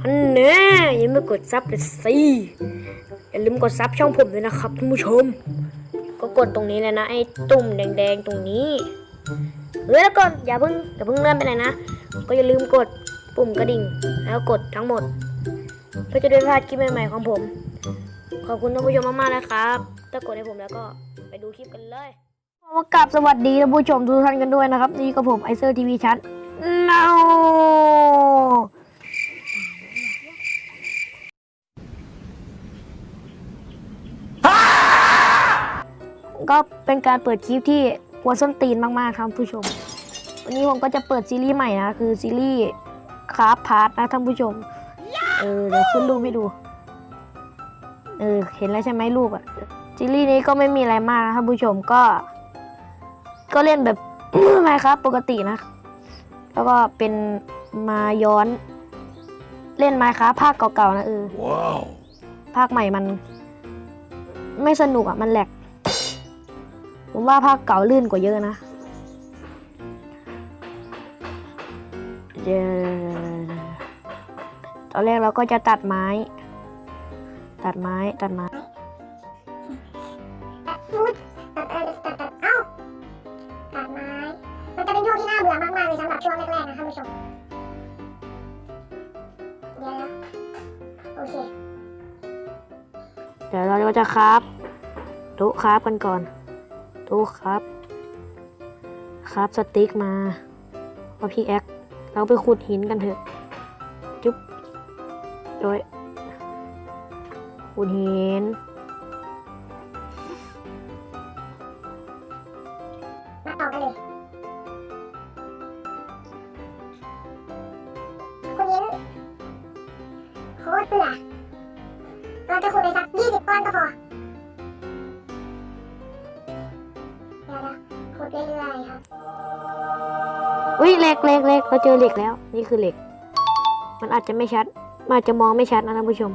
อันแน่ยังไม่กดซับเลยสิอย่าลืมกดซับช่องผมด้วยนะครับท่านผู้ชม ก็กดตรงนี้เลยนะไอ้ตุ่มแดงๆตรงนี้เฮ้ยแล้วก่อนอย่าเพิ่งอย่าเพิ่งเลื่อนไปไหนนะ ก็อย่าลืมกดปุ่มกระดิ่ง แล้วกดทั้งหมดเพื่อจะได้พลาดคลิปใหม่ๆของผม ขอบคุณท่านผู้ชมมากๆนะครับ ถ้ากดให้ผมแล้วก็ไปดูคลิปกันเลยมากราบสวัสดีท่านผู้ชมทุกท่านกันด้วยนะครับ นี่ก็ผมไอเซอร์ทีวีชัด no ก็เป็นการเปิดคลิปที่กวนส้นตีนมากๆครับผู้ชม วันนี้ผมก็จะเปิดซีรีส์ใหม่นะ คือซีรีส์คราฟพาร์ทนะท่านผู้ชม เออเดี๋ยวขึ้นรูปให้ดู เออเห็นแล้วใช่ไหมรูปอะซีรีส์นี้ก็ไม่มีอะไรมากนะท่านผู้ชมก็ ก็เล่นแบบไมครับปกตินะ แล้วก็เป็นมาย้อนเล่นไมครับภาคเก่าๆนะเออ Wow. ภาคใหม่มัน ไม่สนุกอะ มันแหลก ผมว่าภาคเก่าลื่นกว่าเยอะนะเดี๋ยวตอนแรกเราก็จะตัดไม้ ตัดไม้ ตัดไม้ฟูดตัดเออตัดตัดเอ้า ตัดไม้ มันจะเป็นช่วงที่น่าเบื่อมากๆเลยสำหรับช่วงแรกๆนะท่านผู้ชม เดี๋ยวนะโอเค เดี๋ยวเราก็จะครับโต๊ะครับกันก่อน โต๊ะครับ ครับสติ๊กมาพอพี่แอคเราไปขุดหินกันเถอะ จุ๊บโดยขุดหินมาต่อกันเลยคุณยิ้มโคตรเบื่อ ยเหล็กเหล็กเหล็กเราเจอเหล็กแล้ว นี่คือเหล็ก มันอาจจะไม่ชัดมันอาจจะมองไม่ชัดนะท่านผู้ชม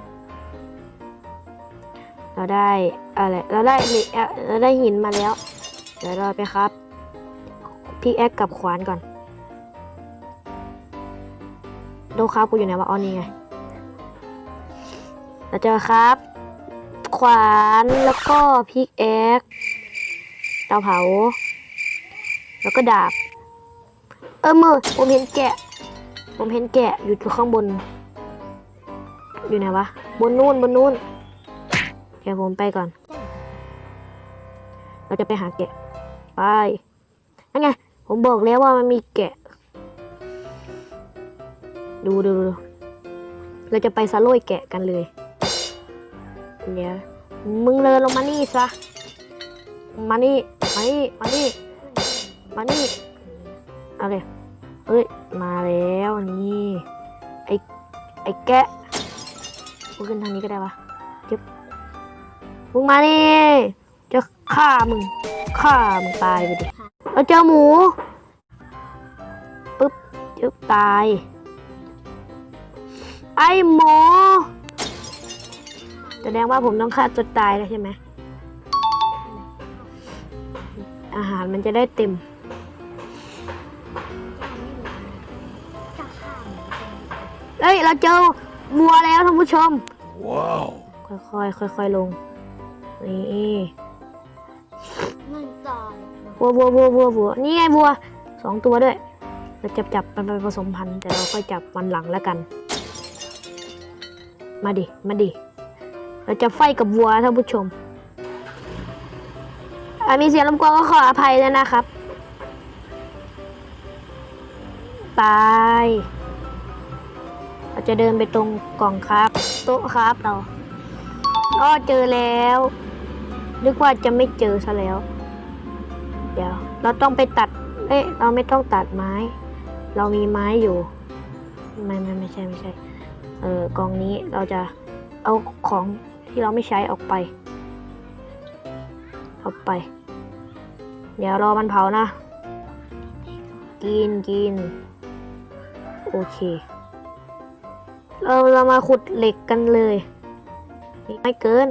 เราได้อะไรเราได้เหล็กเราได้หินมาแล้ว เดี๋ยวเราไปครับพี่แอคกับขวานก่อนโดครับกูอยู่ไหนวะอ๋อนี่ไงเราเจอครับ ขวานแล้วก็พิกแอคเตาเผา แล้วก็ดาบ ออมือผมเห็นแกะ ผมเห็นแกะอยู่ข้างบน อยู่ไหนวะ บนนู่นบนนู่นเดี๋ยวผมไปก่อน เราจะไปหาแกะ ไปนั่นไง ผมบอกแล้วว่ามันมีแกะ ดูดูดูเราจะไปสะโลยแกะกันเลย เดี๋ยว มึงเดินลงมานี่ซะ มานี่ มานี่ มานี่ มานี่ เอาเลย เอ้ย มาแล้วนี่ ไอไอแกะกูขึ้นทางนี้ก็ได้ปะจึ๊บมึงมานี่ จะฆ่ามึง ฆ่ามึงตายไปดิเราเจอหมู ปึ๊บ จึ๊บตาย ไอหมูแสดงว่าผมต้องฆ่าจนตายแล้วใช่ไหม อาหารมันจะได้เต็ม เอ้ยเราเจอวัวแล้วท่านผู้ชม Wow. ค่อยๆค่อยๆลงนี่มันตายวัววัววัววัววัวนี่ไงวัวสองตัวด้วยเราจับจับมันไปผสมพันธุ์แต่เราค่อยจับวันหลังแล้วกัน มาดิมาดิเราจะไฟกับวัวท่านผู้ชมอะมีเสียงรบกวนก็ขออภัยด้วยนะครับตายเรา จะเดินไปตรงกล่องครับโต๊ะครับเราก็เจอแล้วนึกว่าจะไม่เจอซะแล้ว เดี๋ยว เราต้องไปตัด เอ้ยเราไม่ต้องตัดไม้ เรามีไม้อยู่ ไม่ไม่ไม่ใช่ไม่ใช่ เออกองนี้เราจะเอาของที่เราไม่ใช้ออกไป ออกไป เดี๋ยวรอมันเผานะ กินกิน โอเค เราเรามาขุดเหล็กกันเลยไม่เกิน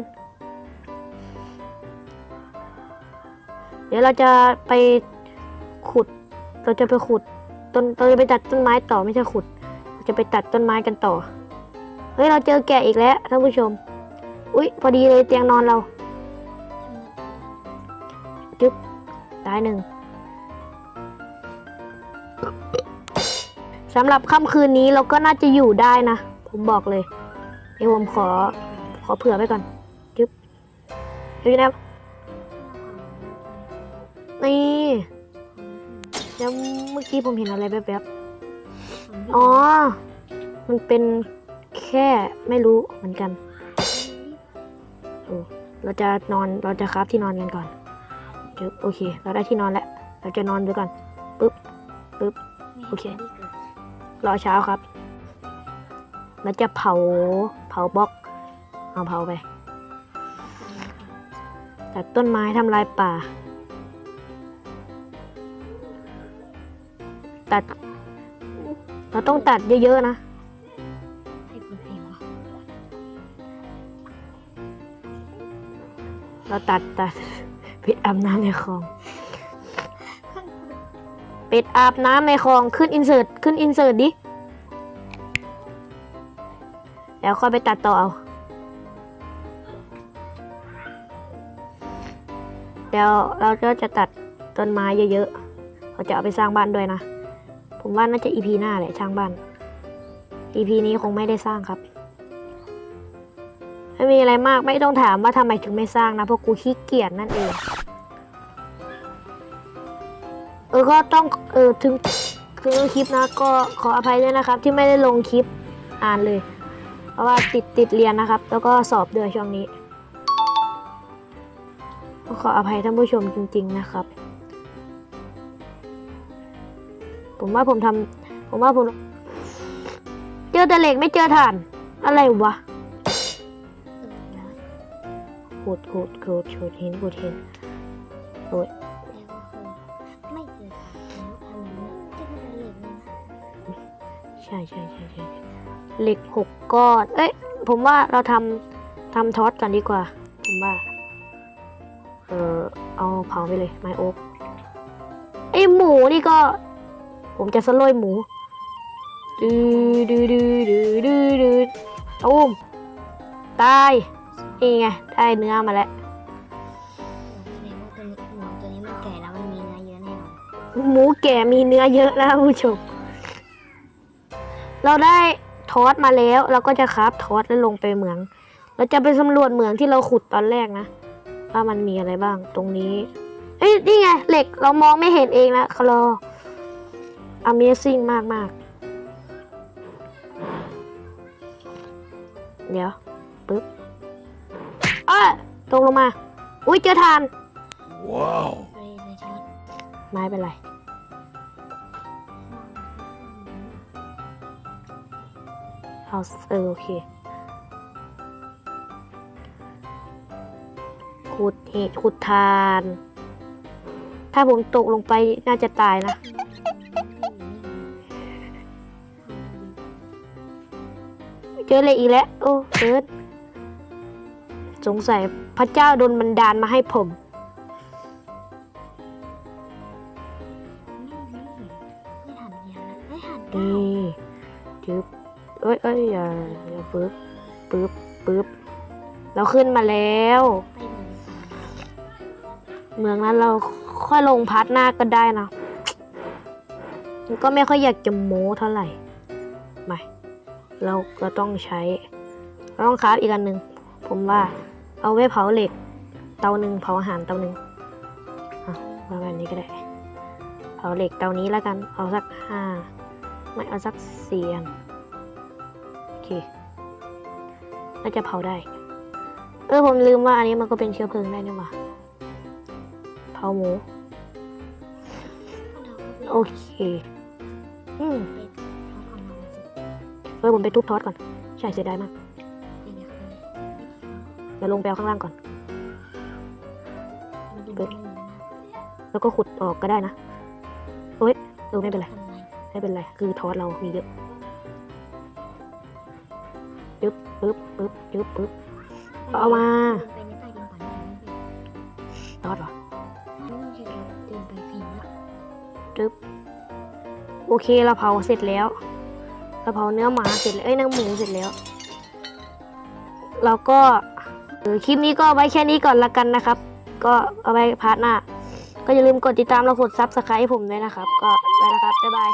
เดี๋ยวเราจะไปขุด เราจะไปขุดต้นเราจะไปตัดต้นไม้ต่อไม่ใช่ขุด เราจะไปตัดต้นไม้กันต่อ เฮ้ยเราเจอแกะอีกแล้วท่านผู้ชม อุ๊ยพอดีเลยเตียงนอนเราจึ๊บตายหนึ่งสำหรับค่ำคืนนี้เราก็น่าจะอยู่ได้นะ ผมบอกเลยเดี๋ยวผมขอ ขอเผื่อไว้ก่อนจึ๊บเฮ้ยนะนี่แล้วเมื่อกี้ผมเห็นอะไรแป๊บๆอ๋อ มันเป็นแค่ไม่รู้เหมือนกันโอ้เราจะนอนเราจะคราฟที่นอนกันก่อนเดี๋ยวโอเค เราได้ที่นอนแล้ว เราจะนอนด้วยกันปึ๊บปึ๊บโอเค รอเช้าครับ เราจะเผาเผาบล็อก เอาเผาไปตัดต้นไม้ทำลายป่า ตัด เราต้องตัดเยอะๆนะเปิดเพลงวะเราตัดตัดเป็ดอาบน้ำในคลอง เป็ดอาบน้ำในคลองขึ้นอินเสิร์ตขึ้นอินเสิร์ตดิ เดี๋ยวค่อยไปตัดต่อเอาเดี๋ยวเราก็จะตัดต้นไม้เยอะๆเราจะเอาไปสร้างบ้านด้วยนะ ผมว่าน่าจะ EP หน้าแหละสร้างบ้าน EP นี้คงไม่ได้สร้างครับ ไม่มีอะไรมากไม่ต้องถามว่าทำไมถึงไม่สร้างนะเพราะกูขี้เกียจนั่นเองเออก็ต้องเออถึงถึงคลิปนะก็ขออภัยด้วยนะครับ ที่ไม่ได้ลงคลิปอ่านเลย เพราะว่าติดติดเรียนนะครับ แล้วก็สอบด้วยช่วงนี้ก็ขออภัยท่านผู้ชมจริง ๆ นะครับ ผมว่าผมทำผมว่าผม เจอแต่เหล็กไม่เจอถ่าน อะไรวะขุดขุดขุดขุดหินขุดหินโอ้ยแล้วก็คือไม่เกิดแล้วทำอย่างนี้จะเป็นเหล็กเลยนะใช่ใช่ใช่ใช่ เหล็กหกก้อน เอ้ย ผมว่าเราทำทำทอสกันดีกว่า ผมว่า เออเอาเผาไปเลยไม้โอ๊กไอหมูนี่ก็ ผมจะสโลยหมูดูดูดูดูดูดูตูมตายนี่ไงได้เนื้อมาแล้วแสดงว่าตัวนี้หมูตัวนี้มันแก่แล้วมันมีเนื้อเยอะแน่นอนหมูแก่มีเนื้อเยอะนะผู้ชม เราได้ ทอสมาแล้ว เราก็จะคราฟทอสแล้วลงไปเหมือง เราจะไปสำรวจเหมืองที่เราขุดตอนแรกนะว่ามันมีอะไรบ้างตรงนี้เอ้ยนี่ไงเหล็กเรามองไม่เห็นเองนะคลอ Amazing มากมากๆเดี๋ยวปึ๊บอ้าตกลงมา อุ้ยเจอทาน Wow. เลยเลยช็อตไม้เป็นไร เอาเออโอเคขุดเหตุขุดทาน ถ้าผมตกลงไปน่าจะตายนะ เจออะไรอีกแล้ว โอ้เอิร์ธสงสัยพระเจ้าโดนบันดาลมาให้ผมไม่หันเดียวนะไม่หันนี่จึ๊บ เอ้ยเอ้ยอย่าอย่าปึ๊บปึ๊บปึ๊บเราขึ้นมาแล้ว เมืองนั้นเราค่อยลงพาร์ทหน้าก็ได้นะมันก็ไม่ค่อยอยากจะโม้เท่าไหร่ไม่เราก็ต้องใช้ต้องคราฟอีกอันหนึ่งผมว่าเอาไว้เผาเหล็ก เตาหนึ่งเผาอาหารเตาหนึ่งอะวางแบบนี้ก็ได้ เผาเหล็กเตานี้แล้วกัน เอาสักห้าไม่เอาสักสี่อัน น่าจะเผาได้ เออผมลืมว่าอันนี้มันก็เป็นเชื้อเพลิงได้นี่หว่าเผาหมูเราก็โอเค อืมไปเขาทำมาสิเออผมไปทุบทอสก่อน ใช่เสียดายมากเป็นอย่างไรเดี๋ยวลงไปเอาข้างล่างก่อนมันดูไม่เหมือนนะแล้วก็ขุดออกก็ได้นะ โอ้ยเออไม่เป็นไรทำไมไม่เป็นไร คือทอสเรามีเยอะ ปึ๊บปึ๊บปึ๊บปึ๊บเอามาต่อดหมพี่ทอสเหรอไม่ต้องเชื่อเราเดินไปฟินละจึ๊บโอเคเราเผาเสร็จแล้วเราเผาเนื้อหมาเสร็จแล้วเอ้ยเนื้อหมูเสร็จแล้วแล้วก็คลิปนี้ก็ไว้แค่นี้ก่อนละกันนะครับ ก็เอาไว้พาร์ทหน้า ก็อย่าลืมกดติดตามและกดซับสไครต์ผมด้วยนะครับ ก็ไปนะครับ บ๊ายบาย